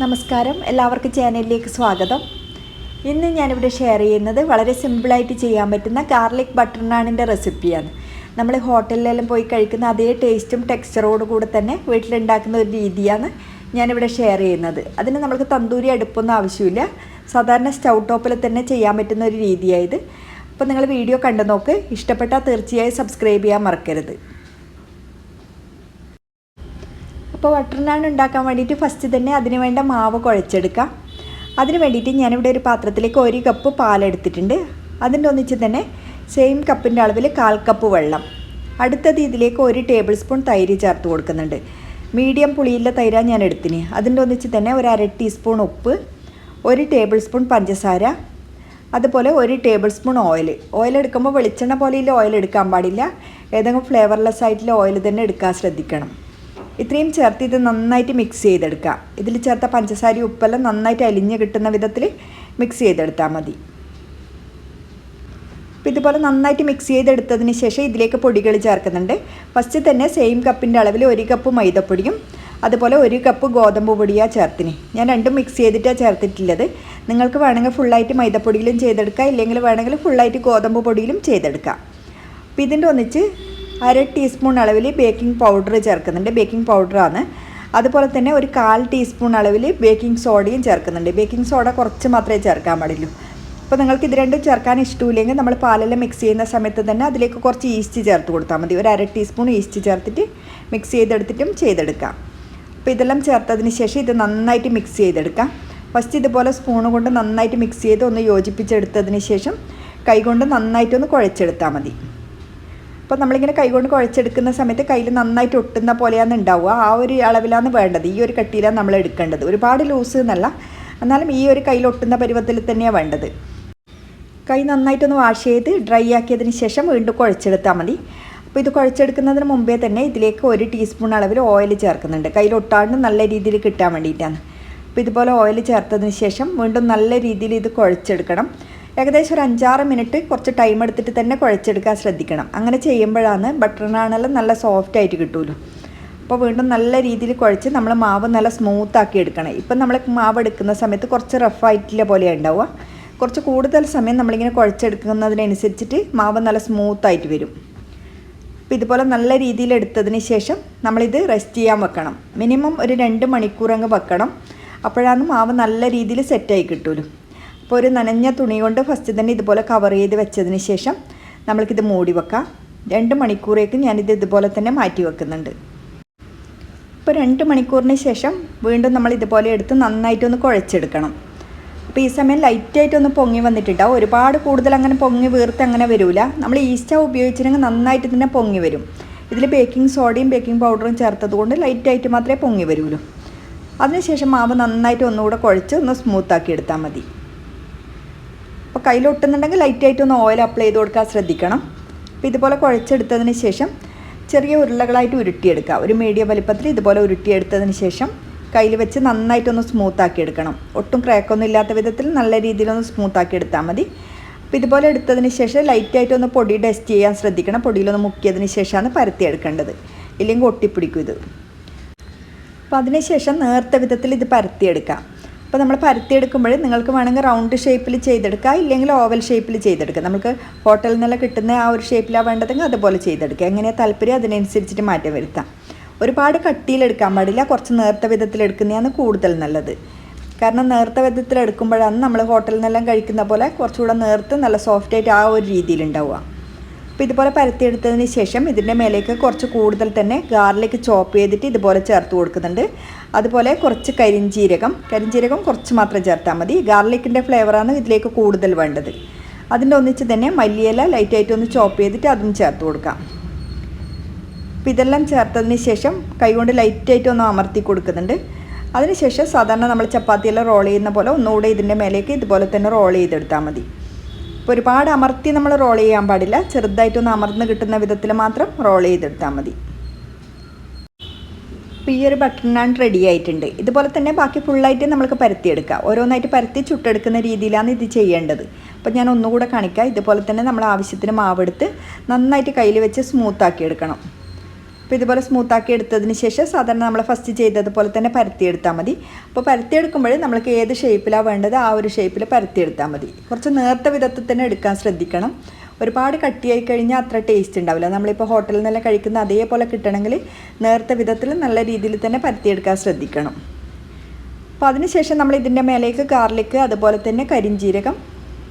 നമസ്കാരം. എല്ലാവർക്കും ചാനലിലേക്ക് സ്വാഗതം. ഇന്ന് ഞാനിവിടെ ഷെയർ ചെയ്യുന്നത് വളരെ സിമ്പിളായിട്ട് ചെയ്യാൻ പറ്റുന്ന ഗാർലിക് ബട്ടർ നാണിന്റെ റെസിപ്പിയാണ്. നമ്മൾ ഹോട്ടലിലെല്ലാം പോയി കഴിക്കുന്ന അതേ ടേസ്റ്റും ടെക്സ്ചറോട് കൂടെ തന്നെ വീട്ടിലുണ്ടാക്കുന്ന ഒരു രീതിയാണ് ഞാനിവിടെ ഷെയർ ചെയ്യുന്നത്. അതിന് നമ്മൾക്ക് തന്തൂരി അടുപ്പൊന്നും ആവശ്യമില്ല. സാധാരണ സ്റ്റൗ ടോപ്പിൽ തന്നെ ചെയ്യാൻ പറ്റുന്ന ഒരു രീതിയായത് അപ്പോൾ നിങ്ങൾ വീഡിയോ കണ്ടു നോക്ക്. ഇഷ്ടപ്പെട്ടാൽ തീർച്ചയായും സബ്സ്ക്രൈബ് ചെയ്യാൻ മറക്കരുത്. അപ്പോൾ ബട്ടർ നാൻ ഉണ്ടാക്കാൻ വേണ്ടിയിട്ട് ഫസ്റ്റ് തന്നെ അതിന് വേണ്ട മാവ് കുഴച്ചെടുക്കാം. അതിന് വേണ്ടിയിട്ട് ഞാനിവിടെ ഒരു പാത്രത്തിലേക്ക് ഒരു കപ്പ് പാലെടുത്തിട്ടുണ്ട് അതിന്റെ ഒന്നിച്ച് തന്നെ സെയിം കപ്പിന്റെ അളവിൽ കാൽ കപ്പ് വെള്ളം. അടുത്തത് ഇതിലേക്ക് ഒരു ടേബിൾ സ്പൂൺ തൈര് ചേർത്ത് കൊടുക്കുന്നുണ്ട്. മീഡിയം പുളിയിലെ തൈരാണ് ഞാൻ എടുത്തിന്. അതിന്റെ ഒന്നിച്ച് തന്നെ ഒരു അര ടീസ്പൂൺ ഉപ്പ് ഒരു ടേബിൾ സ്പൂൺ പഞ്ചസാര അതുപോലെ ഒരു ടേബിൾ സ്പൂൺ ഓയിൽ ഓയിൽ എടുക്കുമ്പോൾ വെളിച്ചെണ്ണ പോലെയുള്ള ഓയിൽ എടുക്കാൻ പാടില്ല. ഏതെങ്കിലും ഫ്ലേവർലെസ് ആയിട്ടുള്ള ഓയിൽ തന്നെ എടുക്കാൻ ശ്രദ്ധിക്കണം. ഇത്രയും ചേർത്ത് ഇത് നന്നായിട്ട് മിക്സ് ചെയ്തെടുക്കുക. ഇതിൽ ചേർത്ത പഞ്ചസാര ഉപ്പെല്ലാം നന്നായിട്ട് അലിഞ്ഞ് കിട്ടുന്ന വിധത്തിൽ മിക്സ് ചെയ്തെടുത്താൽ മതി. അപ്പോൾ ഇതുപോലെ നന്നായിട്ട് മിക്സ് ചെയ്തെടുത്തതിന് ശേഷം ഇതിലേക്ക് പൊടികൾ ചേർക്കുന്നുണ്ട്. ഫസ്റ്റ് തന്നെ സെയിം കപ്പിന്റെ അളവിൽ ഒരു കപ്പ് മൈദപ്പൊടിയും അതുപോലെ ഒരു കപ്പ് ഗോതമ്പ് പൊടിയാണ് ചേർത്തിന്. ഞാൻ രണ്ടും മിക്സ് ചെയ്തിട്ടാണ് ചേർത്തിട്ടുള്ളത്. നിങ്ങൾക്ക് വേണമെങ്കിൽ ഫുള്ളായിട്ട് മൈദപ്പൊടിയിലും ചെയ്തെടുക്കാം. ഇല്ലെങ്കിൽ വേണമെങ്കിൽ ഫുള്ളായിട്ട് ഗോതമ്പ് പൊടിയിലും ചെയ്തെടുക്കാം. അപ്പോൾ ഇതിന്റെ ഒന്നിച്ച് അര ടീസ്പൂൺ അളവിൽ ബേക്കിംഗ് പൗഡർ ചേർക്കുന്നുണ്ട്. ബേക്കിംഗ് പൗഡറാണ് അതുപോലെ തന്നെ ഒരു കാൽ ടീസ്പൂൺ അളവിൽ ബേക്കിംഗ് സോഡയും ചേർക്കുന്നുണ്ട്. ബേക്കിംഗ് സോഡ കുറച്ച് മാത്രമേ ചേർക്കാൻ പാടുള്ളൂ. അപ്പോൾ നിങ്ങൾക്ക് ഇത് രണ്ടും ചേർക്കാൻ ഇഷ്ടമില്ലെങ്കിൽ നമ്മൾ പാലെല്ലാം മിക്സ് ചെയ്യുന്ന സമയത്ത് തന്നെ അതിലേക്ക് കുറച്ച് ഈസ്റ്റ് ചേർത്ത് കൊടുത്താൽ മതി. ഒരു അര ടീസ്പൂൺ ഈസ്റ്റ് ചേർത്തിട്ട് മിക്സ് ചെയ്തെടുത്തിട്ടും ചെയ്തെടുക്കാം. അപ്പോൾ ഇതെല്ലാം ചേർത്തതിന് ശേഷം ഇത് നന്നായിട്ട് മിക്സ് ചെയ്തെടുക്കാം. ഫസ്റ്റ് ഇതുപോലെ സ്പൂൺ കൊണ്ട് നന്നായിട്ട് മിക്സ് ചെയ്ത് ഒന്ന് യോജിപ്പിച്ചെടുത്തതിന് ശേഷം കൈകൊണ്ട് നന്നായിട്ടൊന്ന് കുഴച്ചെടുത്താൽ മതി. അപ്പോൾ നമ്മളിങ്ങനെ കൈകൊണ്ട് കുഴച്ചെടുക്കുന്ന സമയത്ത് കയ്യിൽ നന്നായിട്ട് ഒട്ടുന്ന പോലെയാണ് ഉണ്ടാവുക. ആ ഒരു അളവിലാണ് വേണ്ടത്. ഈ ഒരു കട്ടിയിലാണ് നമ്മൾ എടുക്കേണ്ടത്. ഒരുപാട് ലൂസ് എന്നല്ല. എന്നാലും ഈ ഒരു കയ്യിൽ ഒട്ടുന്ന പരുവത്തിൽ തന്നെയാണ് വേണ്ടത്. കൈ നന്നായിട്ടൊന്ന് വാഷ് ചെയ്ത് ഡ്രൈ ആക്കിയതിന് ശേഷം വീണ്ടും കുഴച്ചെടുത്താൽ മതി. അപ്പോൾ ഇത് കുഴച്ചെടുക്കുന്നതിന് മുമ്പേ തന്നെ ഇതിലേക്ക് ഒരു ടീസ്പൂൺ അളവിൽ ഓയിൽ ചേർക്കുന്നുണ്ട്. കയ്യിൽ ഒട്ടാണ്ട് നല്ല രീതിയിൽ കിട്ടാൻ വേണ്ടിയിട്ടാണ്. അപ്പോൾ ഇതുപോലെ ഓയിൽ ചേർത്തതിന് ശേഷം വീണ്ടും നല്ല രീതിയിൽ ഇത് കുഴച്ചെടുക്കണം. ഏകദേശം ഒരു അഞ്ചാറ് മിനിറ്റ് കുറച്ച് ടൈം എടുത്തിട്ട് തന്നെ കുഴച്ചെടുക്കാൻ ശ്രദ്ധിക്കണം. അങ്ങനെ ചെയ്യുമ്പോഴാണ് ബട്ടർ നാണെല്ലാം നല്ല സോഫ്റ്റ് ആയിട്ട് കിട്ടുമല്ലോ അപ്പോൾ വീണ്ടും നല്ല രീതിയിൽ കുഴച്ച് നമ്മൾ മാവ് നല്ല സ്മൂത്ത് ആക്കി എടുക്കണം. ഇപ്പം നമ്മൾ മാവ് എടുക്കുന്ന സമയത്ത് കുറച്ച് റഫ് ആയിട്ടുള്ള പോലെ ഉണ്ടാവുക. കുറച്ച് കൂടുതൽ സമയം നമ്മളിങ്ങനെ കുഴച്ചെടുക്കുന്നതിനനുസരിച്ചിട്ട് മാവ് നല്ല സ്മൂത്തായിട്ട് വരും. അപ്പോൾ ഇതുപോലെ നല്ല രീതിയിൽ എടുത്തതിന് ശേഷം നമ്മളിത് റെസ്റ്റ് ചെയ്യാൻ വെക്കണം. മിനിമം ഒരു രണ്ട് മണിക്കൂർ അങ്ങ് വെക്കണം. അപ്പോഴാണ് മാവ് നല്ല രീതിയിൽ സെറ്റായി കിട്ടുമല്ലോ അപ്പോൾ ഒരു നനഞ്ഞ തുണി കൊണ്ട് ഫസ്റ്റ് തന്നെ ഇതുപോലെ കവർ ചെയ്ത് വെച്ചതിന് ശേഷം നമ്മൾക്കിത് മൂടി വെക്കാം. രണ്ട് മണിക്കൂറേക്ക് ഞാനിത് ഇതുപോലെ തന്നെ മാറ്റി വെക്കുന്നുണ്ട്. ഇപ്പോൾ രണ്ട് മണിക്കൂറിന് ശേഷം വീണ്ടും നമ്മൾ ഇതുപോലെ എടുത്ത് നന്നായിട്ടൊന്ന് കുഴച്ചെടുക്കണം. അപ്പോൾ ഈ സമയം ലൈറ്റായിട്ടൊന്ന് പൊങ്ങി വന്നിട്ടുണ്ടാവും ഒരുപാട് കൂടുതൽ അങ്ങനെ പൊങ്ങി വീർത്ത് അങ്ങനെ വരില്ല നമ്മൾ ഈ സ്റ്റവ് ഉപയോഗിച്ചിട്ടുണ്ടെങ്കിൽ നന്നായിട്ട് തന്നെ പൊങ്ങി വരും. ഇതിൽ ബേക്കിംഗ് സോഡയും ബേക്കിംഗ് പൗഡറും ചേർത്തത് കൊണ്ട് ലൈറ്റായിട്ട് മാത്രമേ പൊങ്ങി വരുള്ളൂ. അതിനുശേഷം മാവ് നന്നായിട്ട് ഒന്നുകൂടെ കുഴച്ച് ഒന്ന് സ്മൂത്താക്കി എടുത്താൽ മതി. കയ്യിലൊട്ടുന്നുണ്ടെങ്കിൽ ലൈറ്റായിട്ട് ഒന്ന് ഓയിൽ അപ്ലൈ ചെയ്ത് കൊടുക്കാൻ ശ്രദ്ധിക്കണം. അപ്പോൾ ഇതുപോലെ കുഴച്ചെടുത്തതിന് ശേഷം ചെറിയ ഉരുളകളായിട്ട് ഉരുട്ടിയെടുക്കുക. ഒരു മീഡിയം വലിപ്പത്തിൽ ഇതുപോലെ ഉരുട്ടിയെടുത്തതിന് ശേഷം കയ്യിൽ വെച്ച് നന്നായിട്ടൊന്ന് സ്മൂത്താക്കി എടുക്കണം. ഒട്ടും ക്രാക്കൊന്നും ഇല്ലാത്ത വിധത്തിൽ നല്ല രീതിയിലൊന്ന് സ്മൂത്താക്കി എടുത്താൽ മതി. അപ്പോൾ ഇതുപോലെ എടുത്തതിന് ശേഷം ലൈറ്റായിട്ടൊന്ന് പൊടി ഡസ്റ്റ് ചെയ്യാൻ ശ്രദ്ധിക്കണം. പൊടിയിലൊന്ന് മുക്കിയതിന് ശേഷമാണ് പരത്തിയെടുക്കേണ്ടത് ഇല്ലെങ്കിൽ ഒട്ടിപ്പിടിക്കും ഇത്. അപ്പോൾ അതിനുശേഷം നേർത്ത വിധത്തിൽ ഇത് പരത്തിയെടുക്കാം അപ്പോൾ നമ്മൾ പരത്തിയെടുക്കുമ്പോൾ നിങ്ങൾക്ക് വേണമെങ്കിൽ റൗണ്ട് ഷേപ്പിൽ ചെയ്തെടുക്കുക ഇല്ലെങ്കിൽ ഓവൽ ഷേപ്പിൽ ചെയ്തെടുക്കുക നമുക്ക് ഹോട്ടലിൽ നിന്നെല്ലാം കിട്ടുന്ന ആ ഒരു ഷേപ്പിലാണ് വേണ്ടതെങ്കിൽ അതുപോലെ ചെയ്തെടുക്കുക എങ്ങനെയാണ് താല്പര്യം അതിനനുസരിച്ചിട്ട് മാറ്റം വരുത്താം. ഒരുപാട് കട്ടിയിലെടുക്കാൻ പാടില്ല കുറച്ച് നേർത്ത വിധത്തിൽ എടുക്കുന്നതാണ് കൂടുതൽ നല്ലത്. കാരണം നേർത്ത വിധത്തിൽ എടുക്കുമ്പോഴാണ് നമ്മൾ ഹോട്ടലിൽ നിന്നെല്ലാം കഴിക്കുന്ന പോലെ കുറച്ചുകൂടെ നേർത്ത് നല്ല സോഫ്റ്റായിട്ട് ആ ഒരു രീതിയിലുണ്ടാവുക അപ്പോൾ ഇതുപോലെ പരത്തിയെടുത്തതിന് ശേഷം ഇതിന്റെ മേലേക്ക് കുറച്ച് കൂടുതൽ തന്നെ ഗാർലിക് ചോപ്പ് ചെയ്തിട്ട് ഇതുപോലെ ചേർത്ത് കൊടുക്കുന്നുണ്ട്. അതുപോലെ കുറച്ച് കരിഞ്ചീരകം. കരിഞ്ചീരകം കുറച്ച് മാത്രം ചേർത്താൽ മതി. ഗാർലിക്കിന്റെ ഫ്ലേവറാണ് ഇതിലേക്ക് കൂടുതൽ വേണ്ടത്. അതിന്റെ ഒന്നിച്ച് തന്നെ മല്ലിയില ലൈറ്റായിട്ട് ഒന്ന് ചോപ്പ് ചെയ്തിട്ട് അതും ചേർത്ത് കൊടുക്കാം. അപ്പോൾ ഇതെല്ലാം ചേർത്തതിന് ശേഷം കൈകൊണ്ട് ലൈറ്റായിട്ട് ഒന്ന് അമർത്തി കൊടുക്കുന്നുണ്ട്. അതിനുശേഷം സാധാരണ നമ്മൾ ചപ്പാത്തിയെല്ലാം റോൾ ചെയ്യുന്ന പോലെ ഒന്നുകൂടെ ഇതിന്റെ മേലേക്ക് ഇതുപോലെ തന്നെ റോൾ ചെയ്തെടുത്താൽ മതി. ഇപ്പോൾ ഒരുപാട് അമർത്തി നമ്മൾ റോൾ ചെയ്യാൻ പാടില്ല. ചെറുതായിട്ടൊന്ന് അമർന്ന് കിട്ടുന്ന വിധത്തിൽ മാത്രം റോൾ ചെയ്തെടുത്താൽ മതി. അപ്പോൾ ഈ ഒരു ബട്ടർ നാൻ റെഡി ആയിട്ടുണ്ട്. ഇതുപോലെ തന്നെ ബാക്കി ഫുള്ളായിട്ട് നമ്മൾക്ക് പരത്തിയെടുക്കാം. ഓരോന്നായിട്ട് പരത്തി ചുട്ടെടുക്കുന്ന രീതിയിലാണ് ഇത് ചെയ്യേണ്ടത്. അപ്പോൾ ഞാൻ ഒന്നുകൂടെ കാണിക്കാം. ഇതുപോലെ തന്നെ നമ്മൾ ആവശ്യത്തിന് മാവെടുത്ത് നന്നായിട്ട് കയ്യിൽ വെച്ച് സ്മൂത്താക്കി എടുക്കണം അപ്പോൾ ഇതുപോലെ സ്മൂത്താക്കി എടുത്തതിന് ശേഷം സാധാരണ നമ്മൾ ഫസ്റ്റ് ചെയ്തതുപോലെ തന്നെ പരത്തിയെടുത്താൽ മതി. അപ്പോൾ പരത്തിയെടുക്കുമ്പോൾ നമ്മൾക്ക് ഏത് ഷേപ്പിലാണ് വേണ്ടത് ആ ഒരു ഷേപ്പിൽ പരത്തിയെടുത്താൽ മതി. കുറച്ച് നേർത്ത വിധത്തിൽ തന്നെ എടുക്കാൻ ശ്രദ്ധിക്കണം. ഒരുപാട് കട്ടിയായി കഴിഞ്ഞാൽ അത്ര ടേസ്റ്റ് ഉണ്ടാവില്ല. നമ്മളിപ്പോൾ ഹോട്ടലിൽ നിന്നെല്ലാം കഴിക്കുന്ന അതേപോലെ കിട്ടണമെങ്കിൽ നേർത്ത വിധത്തിൽ നല്ല രീതിയിൽ തന്നെ പരത്തിയെടുക്കാൻ ശ്രദ്ധിക്കണം. അപ്പോൾ അതിനുശേഷം നമ്മൾ ഇതിന്റെ മേലേക്ക് ഗാർലിക്ക് അതുപോലെ തന്നെ കരിഞ്ജീരകം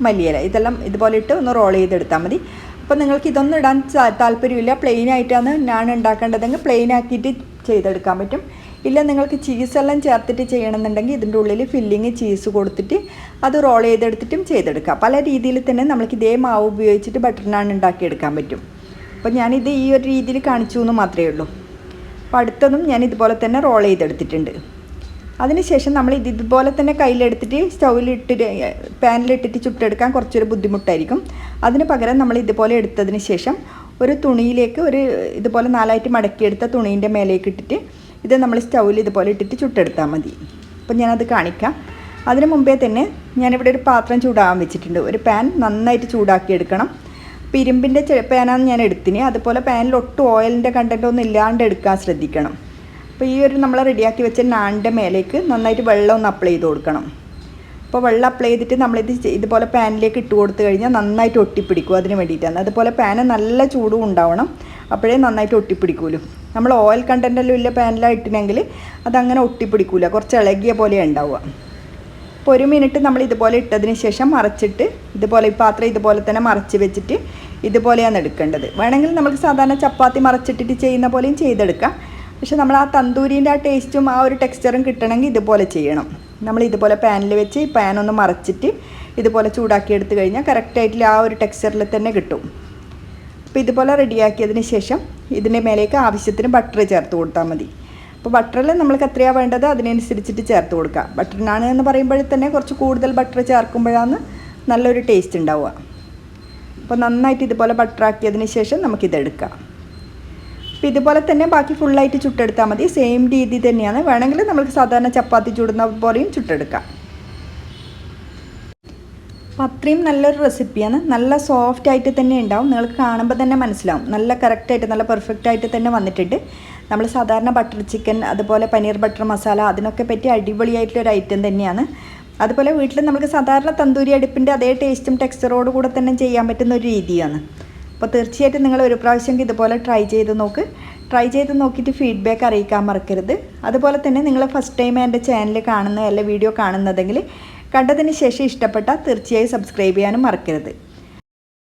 മല്ലിയില ഇതെല്ലാം ഇതുപോലെ ഇട്ട് ഒന്ന് റോൾ ചെയ്തെടുത്താൽ മതി. അപ്പോൾ നിങ്ങൾക്ക് ഇതൊന്നും ഇടാൻ താല്പര്യമില്ല. പ്ലെയിൻ ആയിട്ടാണ് ഞാൻ ഉണ്ടാക്കേണ്ടതെങ്കിൽ പ്ലെയിൻ ആക്കിയിട്ട് ചെയ്തെടുക്കാൻ പറ്റും. ഇല്ല നിങ്ങൾക്ക് ചീസെല്ലാം ചേർത്തിട്ട് ചെയ്യണമെന്നുണ്ടെങ്കിൽ ഇതിന്റെ ഉള്ളിൽ ഫില്ലിങ് ചീസ് കൊടുത്തിട്ട് അത് റോൾ ചെയ്തെടുത്തിട്ടും ചെയ്തെടുക്കാം. പല രീതിയിൽ തന്നെ നമ്മൾക്ക് ഇതേ മാവ് ഉപയോഗിച്ചിട്ട് ബട്ടർ നാൻ ഉണ്ടാക്കിയെടുക്കാൻ പറ്റും. അപ്പോൾ ഞാനിത് ഈ ഒരു രീതിയിൽ കാണിച്ചു എന്ന് മാത്രമേ ഉള്ളൂ. അപ്പോൾ അടുത്തതും ഞാൻ ഇതുപോലെ തന്നെ റോൾ ചെയ്തെടുത്തിട്ടുണ്ട്. അതിനുശേഷം നമ്മൾ ഇത് ഇതുപോലെ തന്നെ കയ്യിലെടുത്തിട്ട് സ്റ്റൗവിലിട്ടിട്ട് പാനിലിട്ടിട്ട് ചുട്ടെടുക്കാൻ കുറച്ചൊരു ബുദ്ധിമുട്ടായിരിക്കും. അതിന് പകരം നമ്മൾ ഇതുപോലെ എടുത്തതിന് ശേഷം ഒരു തുണിയിലേക്ക് ഒരു ഇതുപോലെ നാലായിട്ട് മടക്കിയെടുത്ത തുണീന്റെ മേലേക്ക് ഇട്ടിട്ട് ഇത് നമ്മൾ സ്റ്റൗവിൽ ഇതുപോലെ ഇട്ടിട്ട് ചുട്ടെടുത്താൽ മതി. അപ്പം ഞാനത് കാണിക്കാം. അതിന് മുമ്പേ തന്നെ ഞാനിവിടെ ഒരു പാത്രം ചൂടാകാൻ വെച്ചിട്ടുണ്ട്. ഒരു പാൻ നന്നായിട്ട് ചൂടാക്കി എടുക്കണം. അപ്പോൾ ഇരുമ്പിന്റെ പാനാണ് ഞാൻ എടുത്തിന്. അതുപോലെ പാനിൽ ഒട്ടും ഓയിലിന്റെ കണ്ടന്റൊന്നും ഇല്ലാണ്ട് എടുക്കാൻ ശ്രദ്ധിക്കണം. അപ്പോൾ ഈ ഒരു നമ്മൾ റെഡിയാക്കി വെച്ച നാണിന്റെ മേലേക്ക് നന്നായിട്ട് വെള്ളം ഒന്ന് അപ്ലൈ ചെയ്ത് കൊടുക്കണം. അപ്പോൾ വെള്ളം അപ്ലൈ ചെയ്തിട്ട് നമ്മളിത് ഇതുപോലെ പാനിലേക്ക് ഇട്ട് കൊടുത്തു കഴിഞ്ഞാൽ നന്നായിട്ട് ഒട്ടിപ്പിടിക്കും അതിന് വേണ്ടിയിട്ടാണ്. അതുപോലെ പാന് നല്ല ചൂടും ഉണ്ടാവണം അപ്പോഴേ നന്നായിട്ട് ഒട്ടിപ്പിടിക്കൂലൂ. നമ്മൾ ഓയിൽ കണ്ടന്റെല്ലാം ഇല്ല പാനിലാണ് അതങ്ങനെ ഒട്ടിപ്പിടിക്കൂല കുറച്ച് ഇളകിയ പോലെ ഉണ്ടാവുക. അപ്പോൾ ഒരു മിനിറ്റ് നമ്മൾ ഇതുപോലെ ഇട്ടതിന് ശേഷം മറച്ചിട്ട് ഇതുപോലെ ഈ പാത്രം ഇതുപോലെ തന്നെ മറച്ച് വെച്ചിട്ട് ഇതുപോലെയാണ് എടുക്കേണ്ടത്. വേണമെങ്കിൽ നമുക്ക് സാധാരണ ചപ്പാത്തി മറച്ചിട്ടിട്ട് ചെയ്യുന്ന പോലെയും ചെയ്തെടുക്കാം. പക്ഷെ നമ്മൾ ആ തന്തൂരിന്റെ ആ ടേസ്റ്റും ആ ഒരു ടെക്സ്ചറും കിട്ടണമെങ്കിൽ ഇതുപോലെ ചെയ്യണം. നമ്മൾ ഇതുപോലെ പാനിൽ വെച്ച് പാൻ ഒന്ന് മറച്ചിട്ട് ഇതുപോലെ ചൂടാക്കി എടുത്ത് കഴിഞ്ഞാൽ കറക്റ്റായിട്ട് ആ ഒരു ടെക്സ്ചറിൽ തന്നെ കിട്ടും. അപ്പോൾ ഇതുപോലെ റെഡിയാക്കിയതിന് ശേഷം ഇതിന്റെ മേലേക്ക് ആവശ്യത്തിന് ബട്ടർ ചേർത്ത് കൊടുത്താൽ മതി. അപ്പോൾ ബട്ടറിൽ നമ്മൾക്ക് എത്രയാണ് വേണ്ടത് അതിനനുസരിച്ചിട്ട് ചേർത്ത് കൊടുക്കുക. ബട്ടറിനാണ് എന്ന് പറയുമ്പോൾ തന്നെ കുറച്ച് കൂടുതൽ ബട്ടർ ചേർക്കുമ്പോഴാണ് നല്ലൊരു ടേസ്റ്റ് ഉണ്ടാവുക. അപ്പോൾ നന്നായിട്ട് ഇതുപോലെ ബട്ടറാക്കിയതിന് ശേഷം നമുക്കിതെടുക്കാം. അപ്പോൾ ഇതുപോലെ തന്നെ ബാക്കി ഫുള്ളായിട്ട് ചുട്ടെടുത്താൽ മതി. സെയിം രീതി തന്നെയാണ്. വേണമെങ്കിൽ നമുക്ക് സാധാരണ ചപ്പാത്തി ചുടുന്ന പോലെയും ചുട്ടെടുക്കാം. അപ്പോൾ അത്രയും നല്ലൊരു റെസിപ്പിയാണ് നല്ല സോഫ്റ്റ് ആയിട്ട് തന്നെ ഉണ്ടാവും. നിങ്ങൾക്ക് കാണുമ്പോൾ തന്നെ മനസ്സിലാവും. നല്ല കറക്റ്റായിട്ട് നല്ല പെർഫെക്റ്റ് ആയിട്ട് തന്നെ വന്നിട്ടുണ്ട്. നമ്മൾ സാധാരണ ബട്ടർ ചിക്കൻ അതുപോലെ പനീർ ബട്ടർ മസാല അതിനൊക്കെ പറ്റി അടിപൊളിയായിട്ടുള്ളൊരു ഐറ്റം തന്നെയാണ്. അതുപോലെ വീട്ടിൽ നമുക്ക് സാധാരണ തന്തൂരി അടുപ്പിന്റെ അതേ ടേസ്റ്റും ടെക്സ്ചറോട് കൂടെ തന്നെ ചെയ്യാൻ പറ്റുന്ന ഒരു രീതിയാണ്. അപ്പോൾ തീർച്ചയായിട്ടും നിങ്ങൾ ഒരു പ്രാവശ്യം ഇതുപോലെ ട്രൈ ചെയ്ത് നോക്ക്. ട്രൈ ചെയ്ത് നോക്കിയിട്ട് ഫീഡ്ബാക്ക് അറിയിക്കാൻ മറക്കരുത്. അതുപോലെ തന്നെ നിങ്ങൾ ഫസ്റ്റ് ടൈം എന്റെ ചാനൽ കാണുന്ന അല്ല വീഡിയോ കാണുന്നതെങ്കിൽ കണ്ടതിന് ശേഷം ഇഷ്ടപ്പെട്ടാൽ തീർച്ചയായും സബ്സ്ക്രൈബ് ചെയ്യാനും മറക്കരുത്.